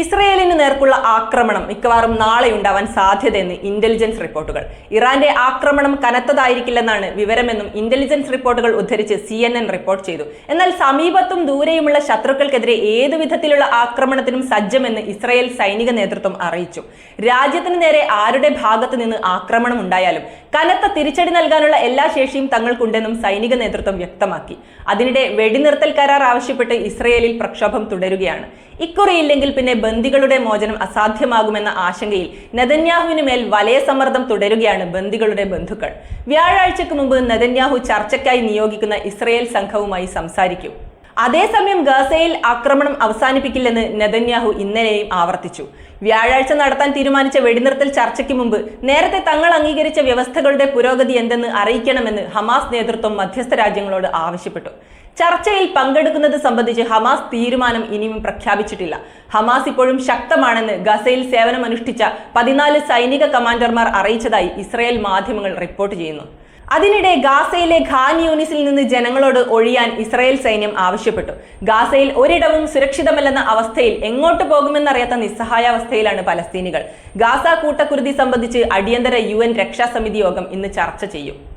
ഇസ്രയേലിന് നേർക്കുള്ള ആക്രമണം മിക്കവാറും നാളെ ഉണ്ടാവാൻ സാധ്യതയെന്ന് ഇന്റലിജൻസ് റിപ്പോർട്ടുകൾ ഇറാന്റെ ആക്രമണം കനത്തതായിരിക്കില്ലെന്നാണ് വിവരമെന്നും ഇന്റലിജൻസ് റിപ്പോർട്ടുകൾ ഉദ്ധരിച്ച് സി റിപ്പോർട്ട് ചെയ്തു. എന്നാൽ സമീപത്തും ദൂരെയുമുള്ള ശത്രുക്കൾക്കെതിരെ ഏതു വിധത്തിലുള്ള ആക്രമണത്തിനും സജ്ജമെന്ന് ഇസ്രയേൽ സൈനിക നേതൃത്വം അറിയിച്ചു. രാജ്യത്തിന് നേരെ ആരുടെ ഭാഗത്തു നിന്ന് ആക്രമണം ഉണ്ടായാലും കനത്ത തിരിച്ചടി നൽകാനുള്ള എല്ലാ ശേഷിയും തങ്ങൾക്കുണ്ടെന്നും സൈനിക നേതൃത്വം വ്യക്തമാക്കി. അതിനിടെ വെടിനിർത്തൽ കരാർ ആവശ്യപ്പെട്ട് ഇസ്രയേലിൽ പ്രക്ഷോഭം തുടരുകയാണ്. ഇക്കുറിയില്ലെങ്കിൽ പിന്നെ ബന്ദികളുടെ മോചനം അസാധ്യമാകുമെന്ന ആശങ്കയിൽ നെതന്യാഹുവിന് മേൽ വലയ സമ്മർദ്ദം തുടരുകയാണ് ബന്ദികളുടെ ബന്ധുക്കൾ. വ്യാഴാഴ്ചക്ക് മുമ്പ് നെതന്യാഹു ചർച്ചയ്ക്കായി നിയോഗിക്കുന്ന ഇസ്രയേൽ സംഘവുമായി സംസാരിക്കും. അതേസമയം ഗസയിൽ ആക്രമണം അവസാനിപ്പിക്കില്ലെന്ന് നെതന്യാഹു ഇന്നലെയും ആവർത്തിച്ചു. വ്യാഴാഴ്ച നടത്താൻ തീരുമാനിച്ച വെടിനിർത്തൽ ചർച്ചയ്ക്ക് മുമ്പ് നേരത്തെ തങ്ങൾ അംഗീകരിച്ച വ്യവസ്ഥകളുടെ പുരോഗതി എന്തെന്ന് അറിയിക്കണമെന്ന് ഹമാസ് നേതൃത്വം മധ്യസ്ഥ രാജ്യങ്ങളോട് ആവശ്യപ്പെട്ടു. ചർച്ചയിൽ പങ്കെടുക്കുന്നത് സംബന്ധിച്ച് ഹമാസ് തീരുമാനം ഇനിയും പ്രഖ്യാപിച്ചിട്ടില്ല. ഹമാസ് ഇപ്പോഴും ശക്തമാണെന്ന് ഗസയിൽ സേവനമനുഷ്ഠിച്ച പതിനാല് സൈനിക കമാൻഡർമാർ അറിയിച്ചതായി ഇസ്രായേൽ മാധ്യമങ്ങൾ റിപ്പോർട്ട് ചെയ്യുന്നു. അതിനിടെ ഗാസയിലെ ഖാൻ യൂണിസിൽ നിന്ന് ജനങ്ങളോട് ഒഴിയാൻ ഇസ്രായേൽ സൈന്യം ആവശ്യപ്പെട്ടു. ഗാസയിൽ ഒരിടവും സുരക്ഷിതമല്ലെന്ന അവസ്ഥയിൽ എങ്ങോട്ട് പോകുമെന്നറിയാത്ത നിസ്സഹായാവസ്ഥയിലാണ് പലസ്തീനികൾ. ഗാസ കൂട്ടക്കുരുതി സംബന്ധിച്ച് അടിയന്തര യു രക്ഷാസമിതി യോഗം ഇന്ന് ചർച്ച ചെയ്യും.